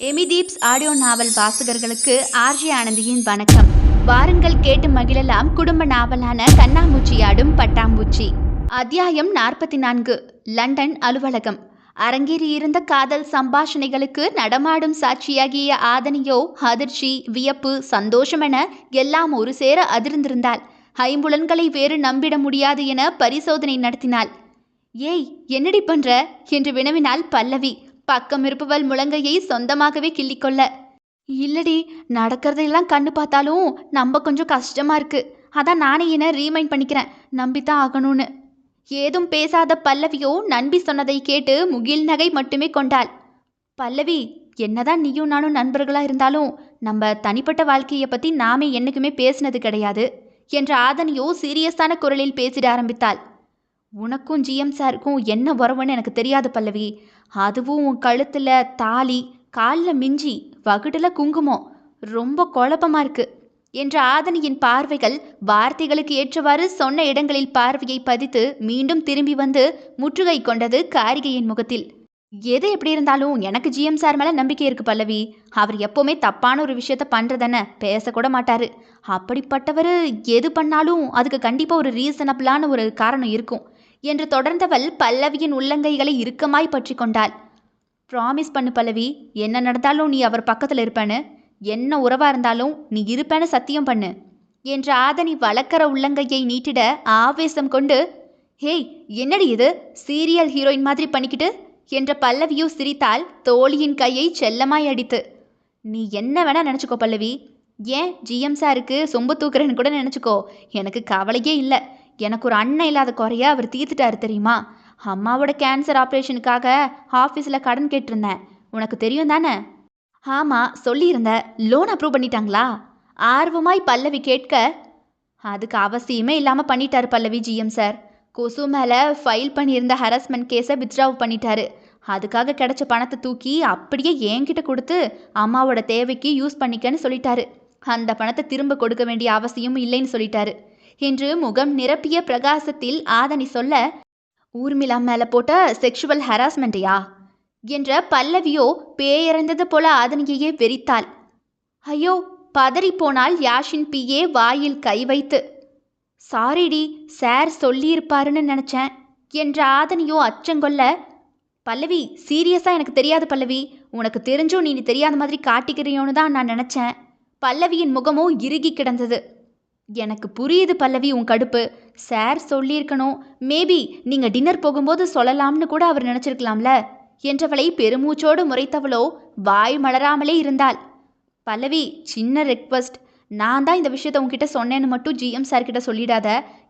எமிதீப்ஸ் audio நாவல் வாசகர்களுக்கு RJ ஆனந்தியின் வணக்கம். வாருங்கள் கேட்டு மகிழலாம் குடும்ப நாவலான கண்ணாமூச்சியாடும் பட்டாம்பூச்சி. அத்தியாயம் நாற்பத்தி நான்கு லண்டன் அலுவலகம். அரங்கேறியிருந்த காதல் சம்பாஷணைகளுக்கு நடமாடும் சாட்சியாகிய ஆதனியோ அதிர்ச்சி வியப்பு சந்தோஷம் என எல்லாம் ஒரு சேர அதிர்ந்திருந்தாள். ஐம்புலன்களை வேறு நம்பிட முடியாது என பரிசோதனை நடத்தினாள். ஏய் என்னடி பண்ற? என்று வினவினாள் பல்லவி. பக்கம் இருப்பவள் முழங்கையை சொந்தமாகவே கிள்ளிக்கொள்ள. இல்லடி நடக்கிறதையெல்லாம் கண்ணு பார்த்தாலும் நம்ப கொஞ்சம் கஷ்டமா இருக்கு. அதான் நானே என்ன ரீமைண்ட் பண்ணிக்கிறேன். நம்பித்தான் ஆகணும்னு. ஏதும் பேசாத பல்லவியோ நண்பி சொன்னதை கேட்டு முகில் நகை மட்டுமே கொண்டாள். பல்லவி என்னதான் நீயும் நானும் நண்பர்களா இருந்தாலும் நம்ம தனிப்பட்ட வாழ்க்கையை பத்தி நாமே என்னைக்குமே பேசினது கிடையாது. என்ற ஆதனியோ சீரியஸான குரலில் பேசிட ஆரம்பித்தாள். உனக்கும் ஜிஎம் சாருக்கும் என்ன உறவுன்னு எனக்கு தெரியாது பல்லவி. அதுவும் உன் கழுத்தில் தாலி காலில் மிஞ்சி வகுட்டில் குங்குமம். ரொம்ப குழப்பமா இருக்கு. என்ற ஆதனியின் பார்வைகள் வார்த்தைகளுக்கு ஏற்றவாறு சொன்ன இடங்களில் பார்வையை பதித்து மீண்டும் திரும்பி வந்து முற்றுகை கொண்டது காரிகையின் முகத்தில். எது எப்படி இருந்தாலும் எனக்கு ஜிஎம் சார் மேலே நம்பிக்கை இருக்கு பல்லவி. அவர் எப்போவுமே தப்பான ஒரு விஷயத்த பண்ணுறதானே பேசக்கூட மாட்டாரு. அப்படிப்பட்டவர் எது பண்ணாலும் அதுக்கு கண்டிப்பாக ஒரு ரீசனபிளான ஒரு காரணம் இருக்கும். என்று தொடர்ந்தவள் பல்லவியின் உள்ளங்கைகளை இறுக்கமாய் பற்றி கொண்டாள் ப்ராமிஸ் பண்ணு பல்லவி என்ன நடந்தாலும் நீ அவர் பக்கத்தில் இருப்பேன்னு. என்ன உறவா இருந்தாலும் நீ இருப்பேன்னு சத்தியம் பண்ணு என்ற ஆதனி வளர்க்கிற உள்ளங்கையை நீட்டிட ஆவேசம் கொண்டு ஹேய் என்னடி இது? சீரியல் ஹீரோயின் மாதிரி பண்ணிக்கிட்டு? என்ற பல்லவியோ சிரித்தால் தோழியின் கையை செல்லமாய் அடித்து நீ என்ன வேணா நினச்சிக்கோ பல்லவி. ஏன் ஜிஎம் சாருக்கு சொம்பு தூக்குறேன்னு கூட நினச்சிக்கோ. எனக்கு கவலையே இல்லை. எனக்கு ஒரு அண்ணன் இல்லாத குறைய அவர் தீர்த்துட்டாரு தெரியுமா? அம்மாவோட கேன்சர் ஆப்ரேஷனுக்காக ஆஃபீஸில் கடன் கேட்டிருந்தேன். உனக்கு தெரியும் தானே? ஆமாம் சொல்லியிருந்த. லோன் அப்ரூவ் பண்ணிட்டாங்களா? ஆர்வமாய் பல்லவி கேட்க அதுக்கு அவசியமே இல்லாமல் பண்ணிட்டாரு பல்லவி ஜிஎம் சார் கொசு மேலே ஃபைல் பண்ணியிருந்த ஹராஸ்மெண்ட் கேஸை வித்ட்ராவ் பண்ணிட்டாரு. அதுக்காக கிடைச்ச பணத்தை தூக்கி அப்படியே என்கிட்ட கொடுத்து அம்மாவோட தேவைக்கு யூஸ் பண்ணிக்கன்னு சொல்லிட்டாரு. அந்த பணத்தை திரும்ப கொடுக்க வேண்டிய அவசியம் இல்லைன்னு சொல்லிட்டாரு. என்று முகம் நிரப்பிய பிரகாசத்தில் ஆதனி சொல்ல ஊர்மிளா மேலே போட்ட செக்ஷுவல் ஹராஸ்மெண்ட்டையா என்ற பல்லவியோ பேயறந்தது போல ஆதனியையே வெறித்தாள். ஐயோ பதறிப்போனால் யாஷின் பியே வாயில் கை வைத்து சாரிடி சார் சொல்லியிருப்பாருன்னு நினச்சேன் என்ற ஆதனியோ அச்சங்கொல்ல பல்லவி சீரியஸாக எனக்கு தெரியாது பல்லவி உனக்கு தெரிஞ்சும் நீ தெரியாத மாதிரி காட்டிக்கிறியோன்னு தான் நான் நினச்சேன் பல்லவியின் முகமோ இறுகி கிடந்தது. எனக்கு புரியுது பல்லவி உன் கடுப்பு. சார் சொல்லியிருக்கணும். மேபி நீங்கள் டின்னர் போகும்போது சொல்லலாம்னு கூட அவர் நினச்சிருக்கலாம்ல. என்றவளை பெருமூச்சோடு முறைத்தவளோ வாய் மலராமலே இருந்தாள். பல்லவி சின்ன ரெக்வஸ்ட் நான் தான் இந்த விஷயத்த உன்கிட்ட சொன்னேன்னு மட்டும் ஜிஎம் சார்கிட்ட சொல்லிடாத.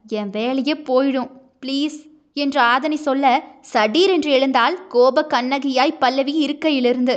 என் வேலையே போயிடும். ப்ளீஸ் என்று ஆதனி சொல்ல சடீர் என்று எழுந்தால் கோப கண்ணகியாய் பல்லவி இருக்கையிலிருந்து.